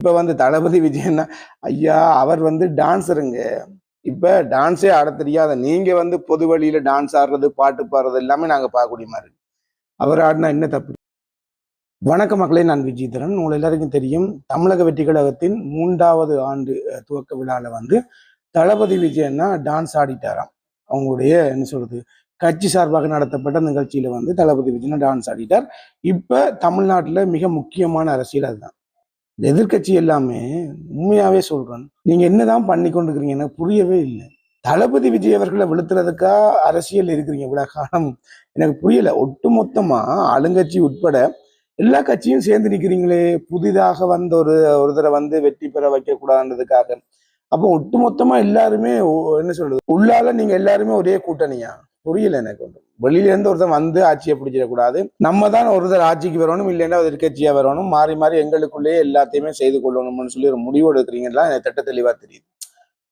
இப்ப வந்து தளபதி விஜயன்னா ஐயா அவர் வந்து டான்ஸருங்க. இப்ப டான்ஸே ஆட தெரியாத நீங்க வந்து பொது வழியில டான்ஸ் ஆடுறது பாட்டு பாடுறது எல்லாமே நாங்க பார்க்கக்கூடிய மாதிரி அவர் ஆடினா என்ன தப்பு? வணக்க மக்களே நான் விஜயதரன். உங்கள் எல்லாருக்கும் தெரியும் தமிழக வெற்றி கழகத்தின் மூன்றாவது ஆண்டு துவக்க விழால வந்து தளபதி விஜயன்னா டான்ஸ் ஆடிட்டாராம். அவங்களுடைய என்ன சொல்றது கட்சி சார்பாக நடத்தப்பட்ட நிகழ்ச்சியில வந்து தளபதி விஜயனா டான்ஸ் ஆடிட்டார். இப்ப தமிழ்நாட்டுல மிக முக்கியமான அரசியல் அதுதான். எதிர்க்கட்சி எல்லாமே உண்மையாவே சொல்றேன் நீங்க என்னதான் பண்ணி கொண்டிருக்கிறீங்க எனக்கு புரியவே இல்லை. தளபதி விஜய் அவர்களை விழுத்துறதுக்கா அரசியல் இருக்கிறீங்க இவ்வளவு காலம்? எனக்கு புரியல. ஒட்டுமொத்தமா ஆளுங்கட்சி உட்பட எல்லா கட்சியும் சேர்ந்து நிக்கிறீங்களே? புதிதாக வந்த ஒரு ஒருத்தரை வந்து வெற்றி பெற வைக்க கூடாதுன்றதுக்காக அப்போ ஒட்டுமொத்தமா எல்லாருமே என்ன சொல்றது? உள்ளால நீங்க எல்லாருமே ஒரே கூட்டணியா? புரியல எனக்கு ஒன்றும். வெளியிலேருந்து ஒருத்தன் வந்து ஆட்சியை பிடிச்சிடக்கூடாது. நம்ம தான் ஒருத்தர் ஆட்சிக்கு வரணும் இல்லைன்னா எதிர்கட்சியா வரணும். மாறி மாறி எங்களுக்குள்ளேயே எல்லாத்தையுமே செய்து கொள்ளணும்னு சொல்லி ஒரு முடிவு எடுக்கிறீங்கன்னா எனக்கு திட்ட தெளிவா தெரியுது.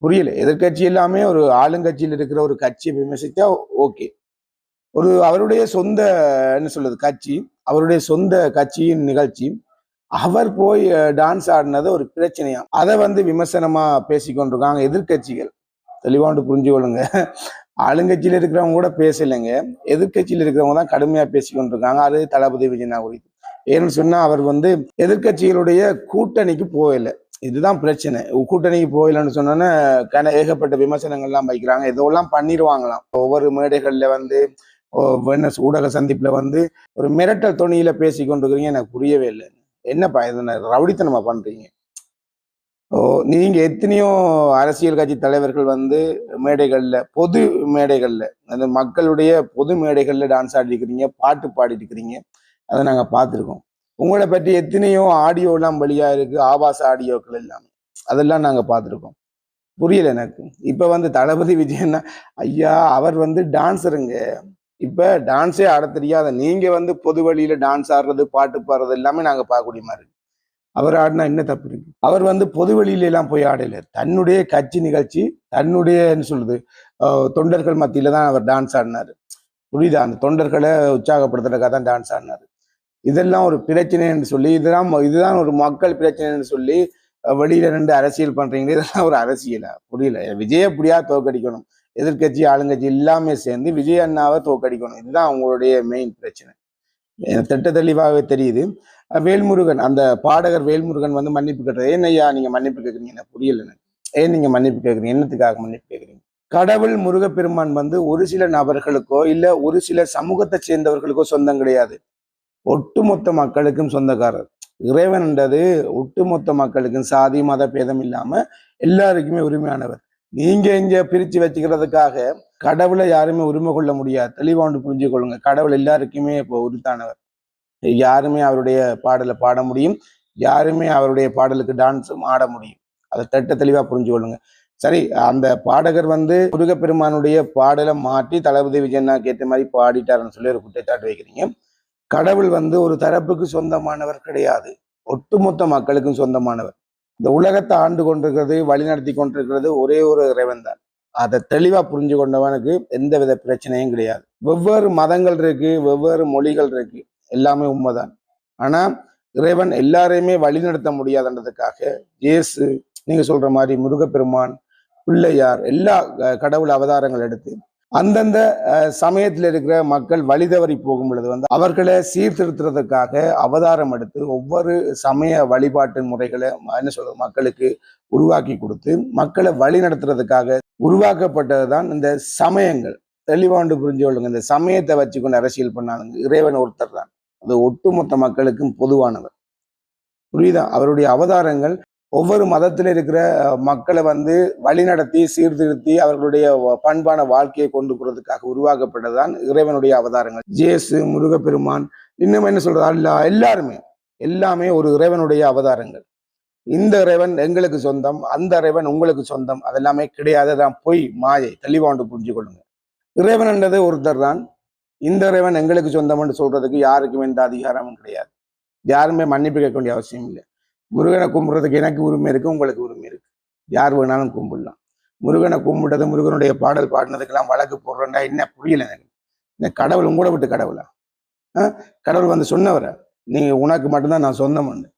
புரியல. எதிர்கட்சி எல்லாமே ஒரு ஆளுங்கட்சியில் இருக்கிற ஒரு கட்சியை விமர்சித்தா ஓகே. ஒரு அவருடைய சொந்த என்ன சொல்றது கட்சி அவருடைய சொந்த கட்சியின் நிகழ்ச்சி அவர் போய் டான்ஸ் ஆடினது ஒரு பிரச்சனையா? அதை வந்து விமர்சனமா பேசிக்கொண்டிருக்காங்க எதிர்கட்சிகள் எதிர்க்கட்சிகள். தெளிவாண்டு புரிஞ்சு கொள்ளுங்க ஆளுங்கட்சியில் இருக்கிறவங்க கூட பேசலைங்க. எதிர்க்கட்சியில் இருக்கிறவங்க தான் கடுமையாக பேசி கொண்டிருக்காங்க அது தளபதி விஜயனா குறித்து ஏன்னு சொன்னால் அவர் வந்து எதிர்க்கட்சிகளுடைய கூட்டணிக்கு போகலை. இதுதான் பிரச்சனை. கூட்டணிக்கு போகலன்னு சொன்னோன்னே கன ஏகப்பட்ட விமர்சனங்கள்லாம் வைக்கிறாங்க. இதெல்லாம் பண்ணிடுவாங்களாம். ஒவ்வொரு மேடைகளில் வந்து ஊடக சந்திப்பில் வந்து ஒரு மிரட்டல் துணியில் பேசி கொண்டிருக்கிறீங்க எனக்கு புரியவே இல்லை என்னப்பா இது? ரவுடித்தனமாக பண்ணுறீங்க ஓ நீங்க எத்தனையோ அரசியல் கட்சி தலைவர்கள் வந்து மேடைகள்ல பொது மேடைகள்ல அந்த மக்களுடைய பொது மேடைகள்ல டான்ஸ் ஆடிருக்கிறீங்க பாட்டு பாடிட்டு இருக்கிறீங்க அதை நாங்க பார்த்துருக்கோம். உங்களை பற்றி எத்தனையோ ஆடியோ எல்லாம் வெளியா இருக்கு ஆபாச ஆடியோக்கள் எல்லாமே. அதெல்லாம் நாங்க பார்த்துருக்கோம். புரியல எனக்கு. இப்ப வந்து தளபதி விஜயன்னா ஐயா அவர் வந்து டான்ஸருங்க இப்ப டான்ஸே ஆட தெரியாத நீங்க வந்து பொது வழியில டான்ஸ் ஆடுறது பாட்டு பாடுறது எல்லாமே நாங்க பார்க்கக்கூடிய மாதிரி இருக்கு. அவர் ஆடினா என்ன தப்பு இருக்கு? அவர் வந்து பொது வெளியில எல்லாம் போய் ஆடல. தன்னுடைய கட்சி நிகழ்ச்சி தன்னுடைய என்ன தொண்டர்கள் மத்தியில தான் அவர் டான்ஸ் ஆடினாரு. புரியுதா? அந்த தொண்டர்களை உற்சாகப்படுத்துறதுக்காக தான் டான்ஸ் ஆடினாரு. இதெல்லாம் ஒரு பிரச்சனைன்னு சொல்லி இதெல்லாம் இதுதான் ஒரு மக்கள் பிரச்சனைன்னு சொல்லி வெளியில நின்று அரசியல் பண்றீங்களே இதெல்லாம் ஒரு அரசியலா. புரியல? விஜய எப்படியா தோக்கடிக்கணும் எதிர்க்கட்சி ஆளுங்கட்சி எல்லாமே சேர்ந்து விஜய் அண்ணாவை தோக்கடிக்கணும் இதுதான் அவங்களுடைய மெயின் பிரச்சனை. திட்ட தெளிவாகவே தெரியுது. வேல்முருகன் அந்த பாடகர் வேல்முருகன் வந்து மன்னிப்பு கேட்டது ஏன் ஐயா நீங்க மன்னிப்பு கேட்குறீங்க? எனக்கு புரியல எனக்கு. ஏன் நீங்க மன்னிப்பு கேட்குறீங்க? என்னத்துக்காக மன்னிப்பு கேட்குறீங்க? கடவுள் முருகப்பெருமான் வந்து ஒரு சில நபர்களுக்கோ இல்ல ஒரு சில சமூகத்தை சேர்ந்தவர்களுக்கோ சொந்தம் கிடையாது. ஒட்டுமொத்த மக்களுக்கும் சொந்தக்காரர். இறைவன்ன்றது ஒட்டுமொத்த மக்களுக்கும் சாதி மத பேதம் இல்லாம எல்லாருக்குமே உரிமையானவர். நீங்க இங்க பிரிச்சு வச்சுக்கிறதுக்காக கடவுளை யாருமே உரிமை கொள்ள முடியாது. தெளிவாண்டு புரிஞ்சு கொள்ளுங்க. கடவுள் எல்லாருக்குமே இப்போ உரித்தானவர். யாருமே அவருடைய பாடலை பாட முடியும். யாருமே அவருடைய பாடலுக்கு டான்ஸும் ஆட முடியும். அதை தட்ட தெளிவா புரிஞ்சு கொள்ளுங்க. சரி அந்த பாடகர் வந்து முருகப்பெருமானுடைய பாடலை மாற்றி தளபதி விஜயனா கேட்ட மாதிரி பாடிட்டாருன்னு சொல்லி ஒரு குற்றச்சாட்டு வைக்கிறீங்க. கடவுள் வந்து ஒரு தரப்புக்கு சொந்தமானவர் கிடையாது. ஒட்டுமொத்த மக்களுக்கும் சொந்தமானவர். இந்த உலகத்தை ஆண்டு கொண்டிருக்கிறது வழிநடத்தி கொண்டிருக்கிறது ஒரே ஒரு இறைவன் தான். அதை தெளிவாக புரிஞ்சு கொண்டவனுக்கு எந்தவித பிரச்சனையும் கிடையாது. வெவ்வேறு மதங்கள் இருக்கு வெவ்வேறு மொழிகள் இருக்கு எல்லாமே உண்மைதான். ஆனால் இறைவன் எல்லாரையுமே வழிநடத்த முடியாதுன்றதுக்காக இயேசு நீங்க சொல்ற மாதிரி முருகப்பெருமான் பிள்ளையார் எல்லா கடவுள் அவதாரங்கள் எடுத்து அந்தந்த அஹ், சமயத்துல இருக்கிற மக்கள் வழி தவறி போகும் பொழுது வந்து அவர்களை சீர்திருத்துறதுக்காக அவதாரம் எடுத்து ஒவ்வொரு சமய வழிபாட்டு முறைகளை என்ன சொல்றது மக்களுக்கு உருவாக்கி கொடுத்து மக்களை வழி நடத்துறதுக்காக உருவாக்கப்பட்டதுதான் இந்த சமயங்கள். தெளிவாண்டு புரிஞ்சு கொள்ளுங்க. இந்த சமயத்தை வச்சுக்கொண்டு அரசியல் பண்ணாங்க இறைவன் ஒருத்தர் தான் அது ஒட்டுமொத்த மக்களுக்கும் பொதுவானவர். புரியுதா? அவருடைய அவதாரங்கள் ஒவ்வொரு மதத்தில் இருக்கிற மக்களை வந்து வழிநடத்தி சீர்திருத்தி அவர்களுடைய பண்பான வாழ்க்கையை கொண்டு போறதுக்காக உருவாக்கப்பட்டதுதான் இறைவனுடைய அவதாரங்கள். ஜேசு முருகப்பெருமான் இன்னும் என்ன சொல்றது? அல்லா எல்லாருமே எல்லாமே ஒரு இறைவனுடைய அவதாரங்கள். இந்த இறைவன் எங்களுக்கு சொந்தம் அந்த இறைவன் உங்களுக்கு சொந்தம் அதெல்லாமே கிடையாது தான் பொய் மாயை தெளிவாண்டு புரிஞ்சு கொள்ளுங்க. இறைவன் என்றது ஒருத்தர் தான். இந்த இறைவன் எங்களுக்கு சொந்தம்னு சொல்றதுக்கு யாருக்கும் எந்த அதிகாரமும் கிடையாது. யாருமே மன்னிப்பு கேட்க வேண்டிய அவசியம் இல்லை. முருகனை கும்பிடுறதுக்கு எனக்கு உரிமை இருக்கு உங்களுக்கு உரிமை இருக்கு. யார் வேணாலும் கும்பிடலாம். முருகனை கும்பிட்டது முருகனுடைய பாடல் பாடினதுக்கெல்லாம் வழக்கு போடுறேன்டா என்ன புரியல எனக்கு. இந்த கடவுள் உங்களோட விட்டு கடவுளா? ஆ? கடவுள் வந்து சொன்னவரை நீங்க உனக்கு மட்டும்தான் நான் சொந்தம்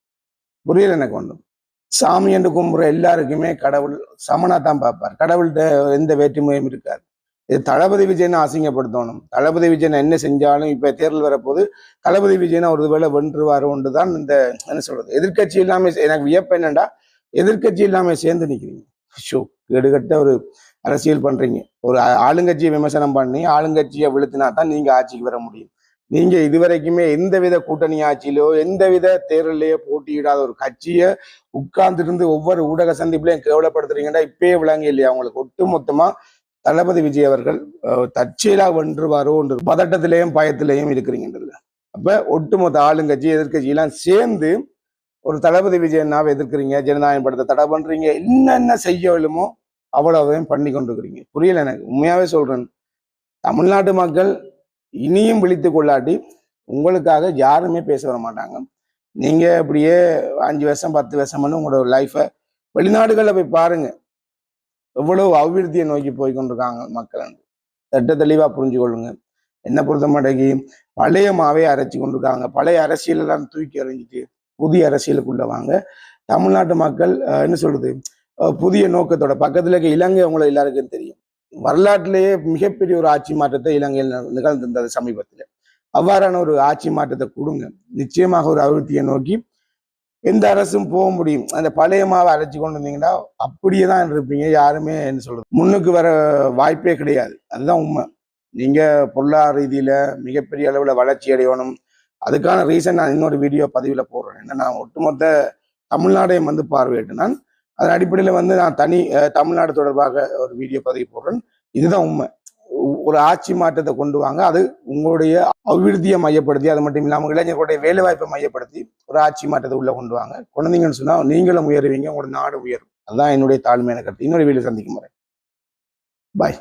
புரியல எனக்கு ஒன்றும் சாமி என்று கும்பிட்ற எல்லாருக்குமே கடவுள் சமனாக தான் பார்ப்பார். கடவுள்கிட்ட எந்த வேற்றுமையும் இருக்காது. இது தளபதி விஜயனை அசிங்கப்படுத்தணும். தளபதி விஜயன் என்ன செஞ்சாலும் இப்போ தேர்தல் வரப்போது தளபதி விஜயனை ஒரு வேளை வென்றுவார் ஒன்று தான் இந்த என்ன சொல்றது? எதிர்க்கட்சி இல்லாம எனக்கு வியப்பு என்னண்டா எதிர்க்கட்சி இல்லாம சேர்ந்து நிற்கிறீங்க ஷோ கேடுகட்ட ஒரு அரசியல் பண்றீங்க. ஒரு ஆளுங்கட்சியை விமர்சனம் பண்ணி ஆளுங்கட்சியை விழுத்தினா தான் நீங்க ஆட்சிக்கு வர முடியும். நீங்க இதுவரைக்குமே எந்தவித கூட்டணி ஆட்சியிலோ எந்தவித தேர்தலையோ போட்டியிடாத ஒரு கட்சியை உட்கார்ந்துருந்து ஒவ்வொரு ஊடக சந்திப்புலையும் கேவலப்படுத்துறீங்கன்னா இப்பயே விளங்க இல்லையா? அவங்களுக்கு ஒட்டு மொத்தமா தளபதி விஜய் அவர்கள் தற்செயலாக தற்செயலா வென்றுவாரோ என்று பதட்டத்திலையும் பயத்திலையும் இருக்கிறீங்கன்றதுல அப்ப ஒட்டுமொத்த ஆளுங்கட்சி எதிர்க்கட்சி எல்லாம் சேர்ந்து ஒரு தளபதி விஜயனாவை எதிர்க்கிறீங்க ஜனநாயகம் படத்தை தடை பண்றீங்க என்னென்ன செய்ய வேணுமோ அவ்வளவையும் பண்ணி கொண்டிருக்கிறீங்க. புரியல எனக்கு உண்மையாவே சொல்றேன். தமிழ்நாட்டு மக்கள் இனியும் விழித்து கொள்ளாட்டி உங்களுக்காக யாருமே பேச வர மாட்டாங்க. நீங்க அப்படியே அஞ்சு வருஷம் பத்து வருஷம் பண்ணி உங்களோட லைஃபை வெளிநாடுகளில் போய் பாருங்க. எவ்வளவு அபிவிருத்தியை நோக்கி போய் கொண்டிருக்காங்க மக்கள் திட்ட தெளிவாக புரிஞ்சு கொள்ளுங்க என்ன பொறுத்த மாட்டேங்கி பழைய மாவே அரைச்சி கொண்டிருக்காங்க. பழைய அரசியலெல்லாம் தூக்கி எறிஞ்சிட்டு புதிய அரசியலுக்குள்ள வாங்க. தமிழ்நாட்டு மக்கள் என்ன சொல்றது? புதிய நோக்கத்தோட பக்கத்துல இருக்க இலங்கை அவங்கள எல்லாருக்கும் தெரியும். வரலாற்றிலேயே மிகப்பெரிய ஒரு ஆட்சி மாற்றத்தை இலங்கையில் நிகழ்ந்திருந்தது சமீபத்தில். அவ்வாறான ஒரு ஆட்சி மாற்றத்தை கொடுங்க. நிச்சயமாக ஒரு அபிவிருத்தியை நோக்கி எந்த அரசும் போக முடியும். அந்த பழைய மாவை அரைச்சி கொண்டு வந்தீங்கன்னா அப்படியே தான் இருப்பீங்க. யாருமே என்ன சொல்றது? முன்னுக்கு வர வாய்ப்பே கிடையாது. அதுதான் உண்மை. நீங்க பொருளாதார ரீதியில மிகப்பெரிய அளவுல வளர்ச்சி அடையணும். அதுக்கான ரீசன் நான் இன்னொரு வீடியோ பதிவில் போடுறேன். என்ன நான் ஒட்டுமொத்த தமிழ்நாடையும் வந்து பார்வையிட்டு நான் அதன் அடிப்படையில் வந்து நான் தனி தமிழ்நாடு தொடர்பாக ஒரு வீடியோ பதிவு போடுறேன். இதுதான் உண்மை. ஒரு ஆட்சி மாற்றத்தை கொண்டு வாங்க. அது உங்களுடைய அபிவிருத்தியை மையப்படுத்தி அது மட்டும் இல்லாமல் இளைஞர்களுடைய வேலை வாய்ப்பை மையப்படுத்தி ஒரு ஆட்சி மாற்றத்தை உள்ள கொண்டு வாங்க. குழந்தைங்கன்னு சொன்னா நீங்களும் உயருவீங்க உங்களோட நாடு உயரும். அதுதான் என்னுடைய தாழ்மையான கருத்து. இன்னொரு வீடு சந்திக்கும் முறை பாய்